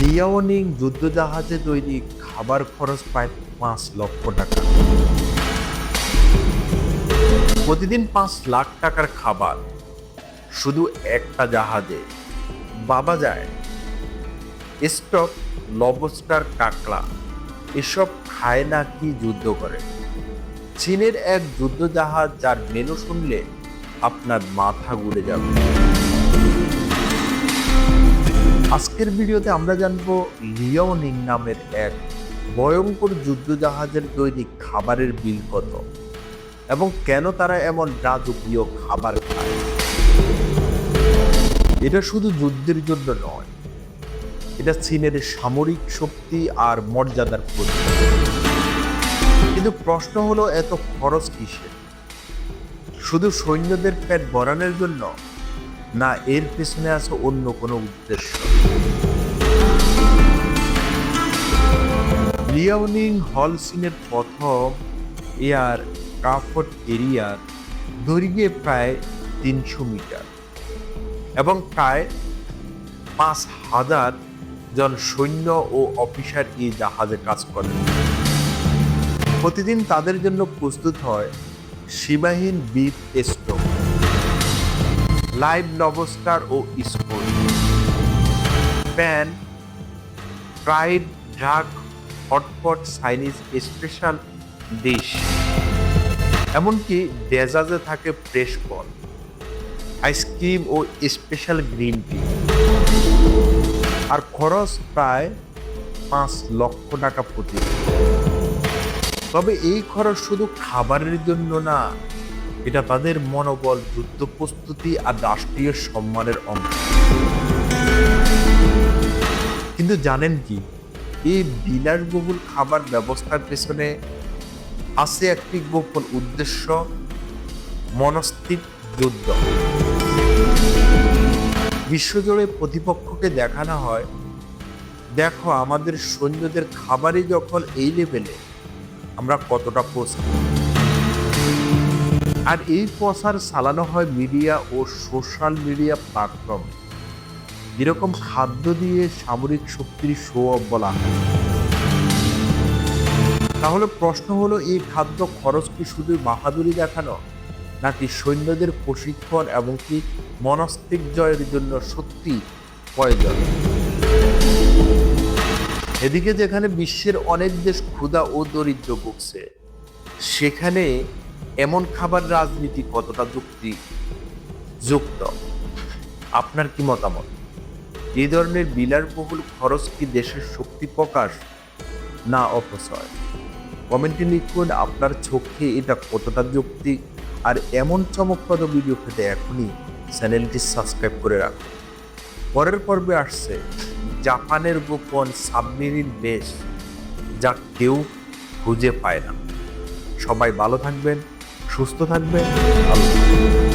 Liaoning যুদ্ধজাহাজে তৈরি খাবার খরচ প্রায় পাঁচ লক্ষ টাকা। প্রতিদিন পাঁচ লাখ টাকার খাবার। শুধু একটা জাহাজে। বাবা যায়। স্টক, লবস্টার, কাঁকড়া, এসব খায় না কি যুদ্ধ করে? চীনের এক যুদ্ধজাহাজ যার মেনু শুনলে আপনার মাথা ঘুরে যাবে। আজকের ভিডিওতে আমরা জানব লিওনিং নামের এক ভয়ঙ্কর যুদ্ধজাহাজের তৈরি খাবারের বিল কত এবং কেন তারা এমন রাজকীয় খাবার খায়। এটা শুধু যুদ্ধের জন্য নয়, এটা চীনের সামরিক শক্তি আর মর্যাদার প্রতীক। কিন্তু প্রশ্ন হলো, এত খরচ কিসের? শুধু সৈন্যদের পেট ভরানোর জন্য না এর পেছনে আছে অন্য কোনো উদ্দেশ্য। লিয়াওনিং হল সিনের প্রথম এয়ার কাফট এরিয়ার দৈর্ঘ্যে প্রায় তিনশো মিটার এবং প্রায় পাঁচ হাজার জন সৈন্য ও অফিসার এই জাহাজে কাজ করেন। প্রতিদিন তাদের জন্য প্রস্তুত হয় সীমাহীন বিপ স্টোভ লাইভ লবস্টার ও স্কুল প্যান ফ্রাইড ড্রাগ হটপট চাইনিজ স্পেশাল ডিশ এমনকি ডেজাজে থাকে ফ্রেশ ফল আইসক্রিম ও স্পেশাল গ্রিন টি আর খরচ প্রায় পাঁচ লক্ষ টাকা প্রতি। তবে এই খরচ শুধু খাবারের জন্য না এটা তাদের মনোবল যুদ্ধ প্রস্তুতি আর রাষ্ট্রীয় সম্মানের অংশ কিন্তু জানেন কি? এই বিলাসবহুল খাবার ব্যবস্থার পেছনে আছে একটি গোপন উদ্দেশ্য মনস্তিক যুদ্ধ। বিশ্বজুড়ে প্রতিপক্ষকে দেখানো হয়, দেখো আমাদের সৈন্যদের খাবারই যখন এই লেভেলে আমরা কতটা প্রস্তুত। আর এই প্রচার চালানো হয় মিডিয়া ও সোশ্যাল মিডিয়া প্ল্যাটফর্ম। যেরকম খাদ্য দিয়ে সামরিক শক্তির শো অফ বলা হয়। তাহলে প্রশ্ন হলো, এই খাদ্য খরচ কি শুধু বাহাদুরি দেখানো, নাকি সৈন্যদের প্রশিক্ষণ এবং কি মনস্তিক জয়ের জন্য সত্যি প্রয়োজন? এদিকে যেখানে বিশ্বের অনেক দেশ ক্ষুধা ও দরিদ্র ভুগছে, সেখানে এমন খাবার রাজনীতি কতটা যুক্তি, যুক্ত? আপনার কি মতামত? এই ধরনের বিলাসবহুল খরচ কি দেশের শক্তি প্রকাশ না অপচয়? কমেন্টে লিখুন আপনার চোখে এটা কতটা যুক্তি আর এমন চমকপ্রদ ভিডিও পেতে এখনই চ্যানেলটি সাবস্ক্রাইব করে রাখুন। পরের পর্বে আসছে জাপানের গোপন সাবমেরিন বেশ যা কেউ খুঁজে পায় না। সবাই ভালো থাকবেন সুস্থ থাকবে আল্লাহ।